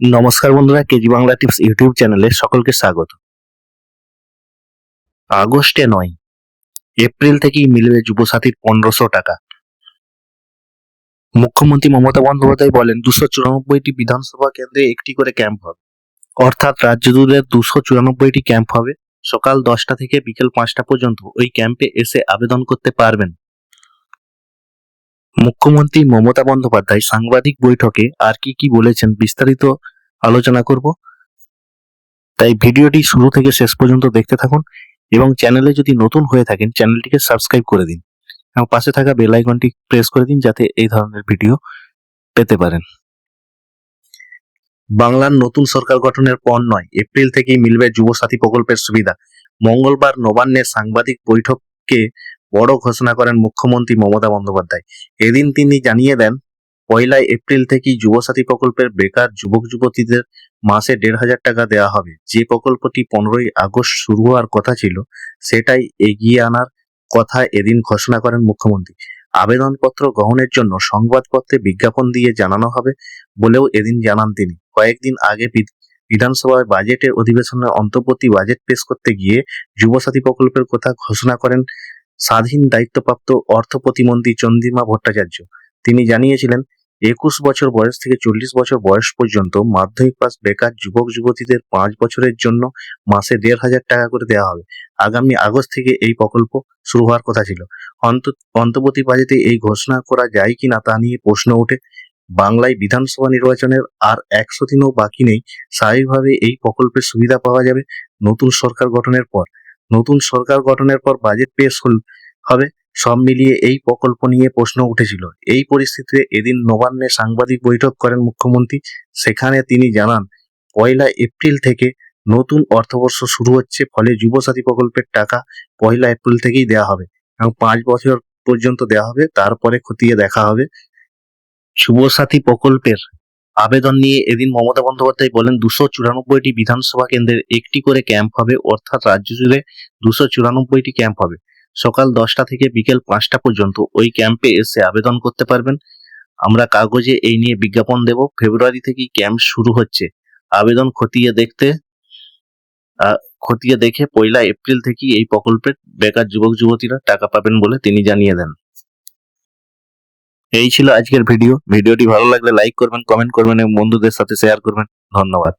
নমস্কার বন্ধুরা, KG Bangla tips YouTube চ্যানেলে সকলকে স্বাগত। আগস্টে নয়, এপ্রিল থেকেই মিলবে যুবসাথীর পনেরোশো টাকা। মুখ্যমন্ত্রী মমতা বন্দ্যোপাধ্যায় বলেন, দুশো চুরানব্বইটি বিধানসভা কেন্দ্রে একটি করে ক্যাম্প হবে। অর্থাৎ রাজ্য জুড়ে দুশো চুরানব্বইটি ক্যাম্প হবে। সকাল দশটা থেকে বিকেল পাঁচটা পর্যন্ত ওই ক্যাম্পে এসে আবেদন করতে পারবেন। মুখ্যমন্ত্রী মমতা বন্দ্যোপাধ্যায় সাংবাদিক বৈঠকে আর কি কি বলেছেন বিস্তারিত আলোচনা করব। তাই ভিডিওটি শুরু থেকে শেষ পর্যন্ত দেখতে থাকুন এবং চ্যানেলে যদি নতুন হয়ে থাকেন চ্যানেলটিকে সাবস্ক্রাইব করে দিন এবং পাশে থাকা বেল আইকনটি প্রেস করে দিন যাতে এই ধরনের ভিডিও পেতে পারেন। বাংলার নতুন সরকার গঠনের পর নয়, এপ্রিল থেকেই মিলবে যুবসাথী প্রকল্পের সুবিধা। মঙ্গলবার নবান্নে সাংবাদিক বৈঠককে বড় ঘোষণা করেন মুখ্যমন্ত্রী মমতা বন্দ্যোপাধ্যায়। এদিন তিনি জানিয়ে দেন, পয়লা এপ্রিল থেকেই যুবসাথী প্রকল্পের বেকার যুবক যুবতীদের মাসে দেড় হাজার টাকা দেওয়া হবে। যে প্রকল্পটি পনেরোই আগস্ট শুরু হওয়ার কথা ছিল, সেটাই এগিয়ে আনার কথা এদিন ঘোষণা করেন মুখ্যমন্ত্রী। আবেদনপত্র গ্রহণের জন্য সংবাদপত্রে বিজ্ঞাপন দিয়ে জানানো হবে বলেও এদিন জানান তিনি। কয়েকদিন আগে বিধ- বিধানসভায় বাজেটের অধিবেশনে অন্তর্বর্তী বাজেট পেশ করতে গিয়ে যুবসাথী প্রকল্পের কথা ঘোষণা করেন স্বাধীন দায়িত্বপ্রাপ্ত অর্থ প্রতিমন্ত্রী চন্দ্রিমা ভট্টাচার্য। তিনি জানিয়েছিলেন, একুশ বছর বয়স থেকে চল্লিশ বছর বয়স পর্যন্ত মাধ্যমিক পাস বেকার যুবক যুবতীদের পাঁচ বছরের জন্য মাসে দেড় হাজার টাকা করে দেওয়া হবে। আগামী আগস্ট থেকে এই প্রকল্প শুরু হওয়ার কথা ছিল। অন্ত- অন্তর্বর্তী বাজেটে এই ঘোষণা করা যায় কিনা তা নিয়ে প্রশ্ন ওঠে। বাংলায় বিধানসভা নির্বাচনের আর একশো দিনও বাকি নেই। স্বাভাবিকভাবে এই প্রকল্পের সুবিধা পাওয়া যাবে নতুন সরকার গঠনের পর। নতুন সরকার গঠনের পর বাজেট পেশ হবে, সব মিলিয়ে এই প্রকল্প নিয়ে প্রশ্ন উঠেছিল। এই পরিস্থিতিতে এদিন নবান্নে সাংবাদিক বৈঠক করেন মুখ্যমন্ত্রী। সেখানে তিনি জানান, পয়লা এপ্রিল থেকে নতুন অর্থবর্ষ শুরু হচ্ছে, ফলে যুবসাথী প্রকল্পের টাকা পয়লা এপ্রিল থেকেই দেওয়া হবে এবং পাঁচ বছর পর্যন্ত দেওয়া হবে, তারপরে খতিয়ে দেখা হবে। যুবসাথী প্রকল্পের আবেদন নিয়ে এদিন মমতা বন্দ্যোপাধ্যায় বলেন, দুশো চুরানব্বইটি বিধানসভা কেন্দ্রের একটি করে ক্যাম্প হবে, অর্থাৎ রাজ্য জুড়ে দুশো চুরানব্বইটি ক্যাম্প হবে। সকাল দশটা থেকে বিকেল পাঁচটা পর্যন্ত ওই ক্যাম্পে এসে আবেদন করতে পারবেন। আমরা কাগজে এই নিয়ে বিজ্ঞাপন দেব। ফেব্রুয়ারি থেকেই ক্যাম্প শুরু হচ্ছে। আবেদন খতিয়ে দেখতে খতিয়ে দেখে পয়লা এপ্রিল থেকেই এই প্রকল্পের বেকার যুবক যুবতীরা টাকা পাবেন বলে তিনি জানিয়ে দেন। এই ছিল আজকের ভিডিও। ভিডিওটি ভালো লাগলে লাইক করবেন কমেন্ট করবেন এবং বন্ধুদের সাথে শেয়ার করবেন। ধন্যবাদ।